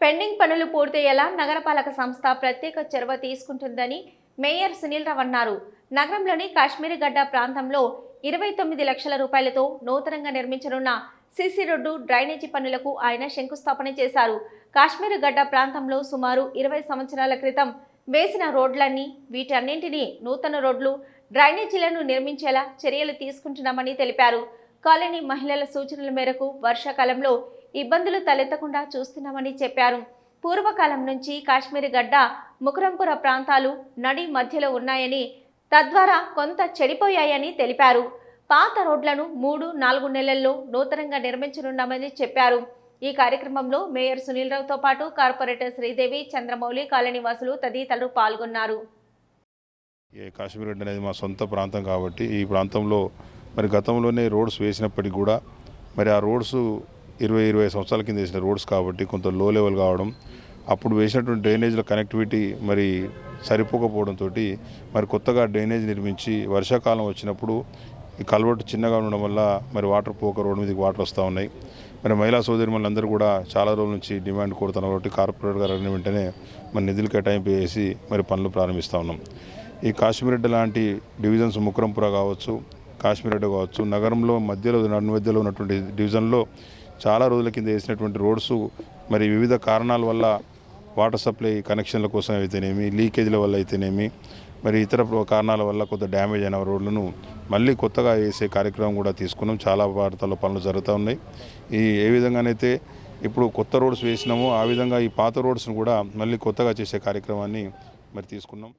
Pending పనులు పూర్తయ్యేలా నగరపాలక సంస్థ ప్రత్యేక చొరవ తీసుకుంటుందని మేయర్ సునీల్ రావు అన్నారు. నగరంలోని కాశ్మీర్ గడ్డ ప్రాంతంలో ఇరవై తొమ్మిది లక్షల రూపాయలతో నూతనంగా నిర్మించనున్న సిసి రోడ్డు డ్రైనేజీ పనులకు ఆయన శంకుస్థాపన చేశారు. కాశ్మీర్ గడ్డ ప్రాంతంలో సుమారు ఇరవై సంవత్సరాల క్రితం వేసిన రోడ్లన్నీ వీటన్నింటినీ నూతన రోడ్లు డ్రైనేజీలను నిర్మించేలా చర్యలు తీసుకుంటున్నామని తెలిపారు. కాలనీ మహిళల సూచనల మేరకు వర్షాకాలంలో ఇబ్బందులు తలెత్తకుండా చూస్తున్నామని చెప్పారు. పూర్వకాలం నుంచి కాశ్మీర్ గడ్డ ముకరంపుర ప్రాంతాలు నడి మధ్యలో ఉన్నాయని తద్వారా కొంత చెడిపోయాయని తెలిపారు. పాత రోడ్లను మూడు నాలుగు నెలల్లో నూతనంగా నిర్మించనున్నామని చెప్పారు. ఈ కార్యక్రమంలో మేయర్ సునీల్ రావుతో పాటు కార్పొరేటర్ శ్రీదేవి చంద్రమౌళి కాలనీ వాసులు తదితరులు పాల్గొన్నారు. కాశ్మీర్ గడ్డ అనేది మా సొంత ప్రాంతం కాబట్టి ఈ ప్రాంతంలో మరి గతంలోనే రోడ్స్ వేసినప్పటికీ కూడా మరి ఆ రోడ్స్ ఇరవై ఇరవై సంవత్సరాల కింద వేసిన రోడ్స్ కాబట్టి కొంత లో లెవెల్ కావడం అప్పుడు వేసినటువంటి డ్రైనేజ్ల కనెక్టివిటీ మరి సరిపోకపోవడంతో మరి కొత్తగా డ్రైనేజ్ నిర్మించి వర్షాకాలం వచ్చినప్పుడు ఈ కల్వర్ట్ చిన్నగా ఉండడం వల్ల మరి వాటర్ పోక రోడ్డు మీదకి వాటర్ వస్తూ ఉన్నాయి. మరి మహిళా సోదరి అందరూ కూడా చాలా రోజుల నుంచి డిమాండ్ కోరుతున్నారు కాబట్టి కార్పొరేట్ గారు అడిగిన వెంటనే మరి నిధులు కేటాయింపు చేసి మరి పనులు ప్రారంభిస్తూ ఉన్నాం. ఈ కాశ్మీరెడ్డి లాంటి డివిజన్స్ ముక్రంపుర కావచ్చు కాశ్మీరెడ్డి కావచ్చు నగరంలో మధ్యలో నడు మధ్యలో ఉన్నటువంటి డివిజన్లో చాలా రోజుల కింద వేసినటువంటి రోడ్స్ మరి వివిధ కారణాల వల్ల వాటర్ సప్లై కనెక్షన్ల కోసం అయితేనేమి లీకేజీల వల్ల అయితేనేమి మరి ఇతర కారణాల వల్ల కొంత డ్యామేజ్ అయిన రోడ్లను మళ్ళీ కొత్తగా వేసే కార్యక్రమం కూడా తీసుకున్నాం. చాలా వార్తల్లో పనులు జరుగుతూ ఉన్నాయి. ఈ ఏ విధంగానైతే ఇప్పుడు కొత్త రోడ్స్ వేసినామో ఆ విధంగా ఈ పాత రోడ్స్ను కూడా మళ్ళీ కొత్తగా చేసే కార్యక్రమాన్ని మరి తీసుకున్నాం.